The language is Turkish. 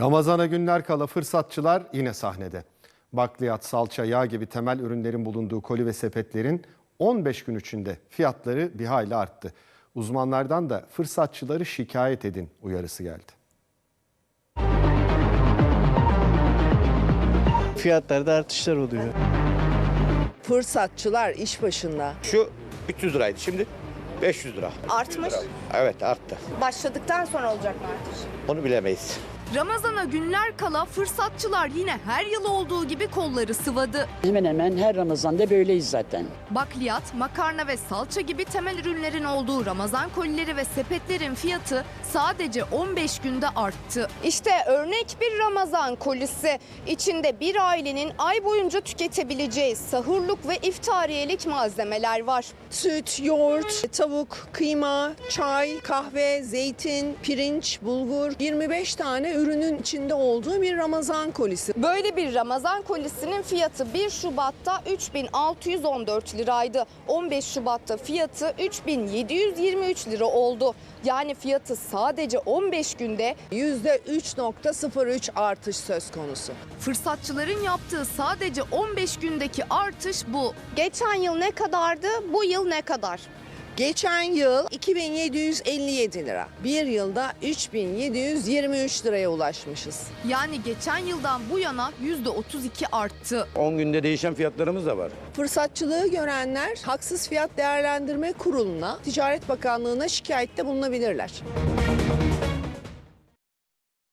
Ramazana günler kala fırsatçılar yine sahnede. Bakliyat, salça, yağ gibi temel ürünlerin bulunduğu koli ve sepetlerin 15 gün içinde fiyatları bir hayli arttı. Uzmanlardan da fırsatçıları şikayet edin uyarısı geldi. Fiyatlarda artışlar oluyor. Fırsatçılar iş başında. Şu 300 liraydı şimdi 500 lira. Artmış. Evet arttı. Başladıktan sonra olacak mı artış? Onu bilemeyiz. Ramazana günler kala fırsatçılar yine her yıl olduğu gibi kolları sıvadı. Hemen hemen her Ramazan'da böyleyiz zaten. Bakliyat, makarna ve salça gibi temel ürünlerin olduğu Ramazan kolileri ve sepetlerin fiyatı sadece 15 günde arttı. İşte örnek bir Ramazan kolisi. İçinde bir ailenin ay boyunca tüketebileceği sahurluk ve iftariyelik malzemeler var. Süt, yoğurt, tavuk, kıyma, çay, kahve, zeytin, pirinç, bulgur 25 tane ürünün içinde olduğu bir Ramazan kolisi. Böyle bir Ramazan kolisinin fiyatı 1 Şubat'ta 3614 liraydı. 15 Şubat'ta fiyatı 3723 lira oldu. Yani fiyatı sadece 15 günde %3.03 artış söz konusu. Fırsatçıların yaptığı sadece 15 gündeki artış bu. geçen yıl ne kadardı, bu yıl ne kadar? Geçen yıl 2757 lira. Bir yılda 3723 liraya ulaşmışız. Yani geçen yıldan bu yana %32 arttı. 10 günde değişen fiyatlarımız da var. Fırsatçılığı görenler Haksız Fiyat Değerlendirme Kurulu'na, Ticaret Bakanlığı'na şikayette bulunabilirler.